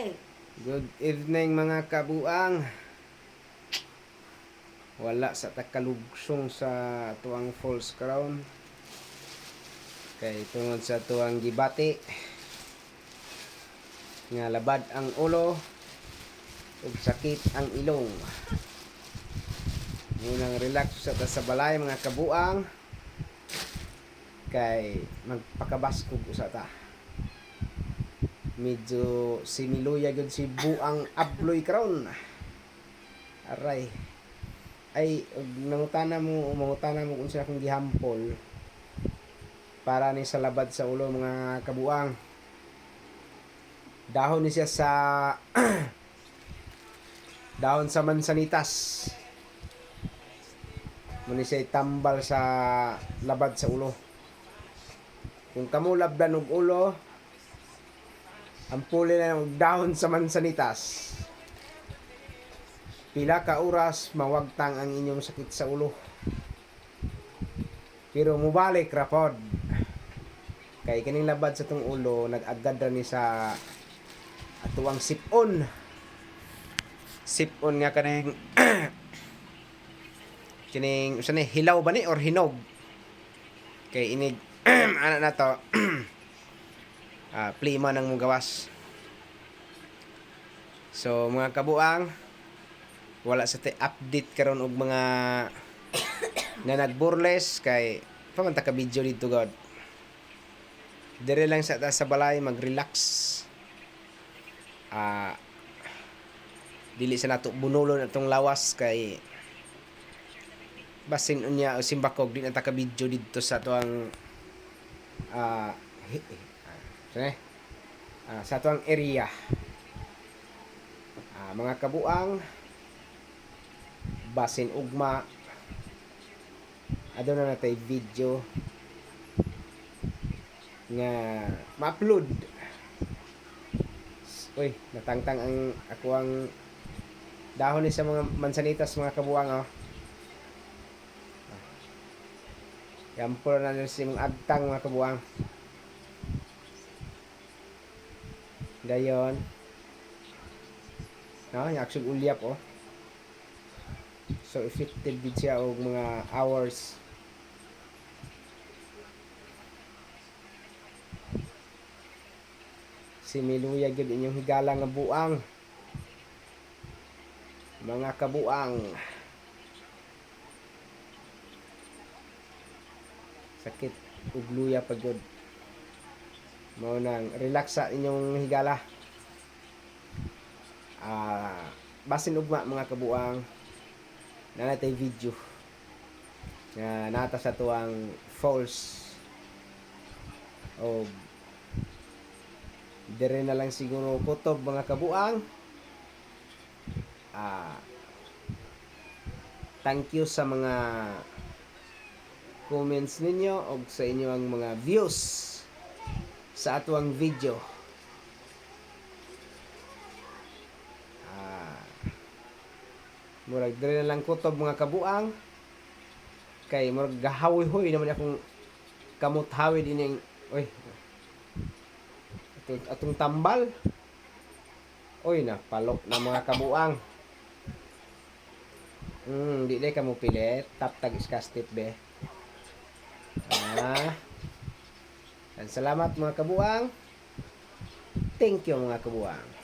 Good evening mga kabuang. Wala sa takalugsong sa tuang false crown. Kay tungod sa tuang gibati. Nga labad ang ulo ug sakit ang ilong. Munang relax sa ta sa balay mga kabuang. Kay magpakabaskog usa ta medyo similuya gud si buang abloy karon aray. Ay nangutana mo mangutana mo kung siya akong gihampol. Para ni sa labad sa ulo mga kabuang. Dahon ni siya sa dahon sa mansanitas. Muni siya tambal sa labad sa ulo. Kung kamo labdan ulo ang puli na ng dahon sa mansanitas. Pila ka oras mawagtang ang inyong sakit sa ulo. Pero mubalik rapod. Kay kining labad sa tong ulo nag-agad ra ni sa atuang sipon. Sipon nga kaning kining usa ni hilaw ba ni or hinog. Kay inig ana na to ah, plima ng mugawas. So mga kabuang, wala sa te update karon og mga nga nagburles kay pamanta ka video dito god. Dire lang sa sa balay mag-relax. Ah dili sa nato bunulon atong lawas kay basin unya o simbakog di na video dito sa tuang ah Sane? Ah, sa tuang area. Ah, mga kabuang basin ugma adto na natay video nga ma-upload. Uy, natangtang ang ako ang dahon ni sa mga mansanitas mga kabuang oh. Yampol na nila si mga agtang mga kabuang. Dayon. No, actual ulyap oh. So effective din siya og mga hours. Similuya gyud inyong higala nga buang. Mga kabuang. Sakit ug luya pa gyud mao nang relax sa inyong higala. Ah basin ugma mga kabuang na natay video. Nga nata sa tuang false. O dire na lang siguro kutob mga kabuang. Ah thank you sa mga comments ninyo o sa inyo ang mga views sa atuang video. Ah, murag dire na lang kutob mga kabuang. Kay murag gahawi-hoy naman akong kamot hawi din yung oy. Atong, atong tambal. Oy na palok na mga kabuang. Hmm, di day ka mo pilit. Tap tag iskastit be. Ah. And salamat mga kabuang. Thank you mga kabuang.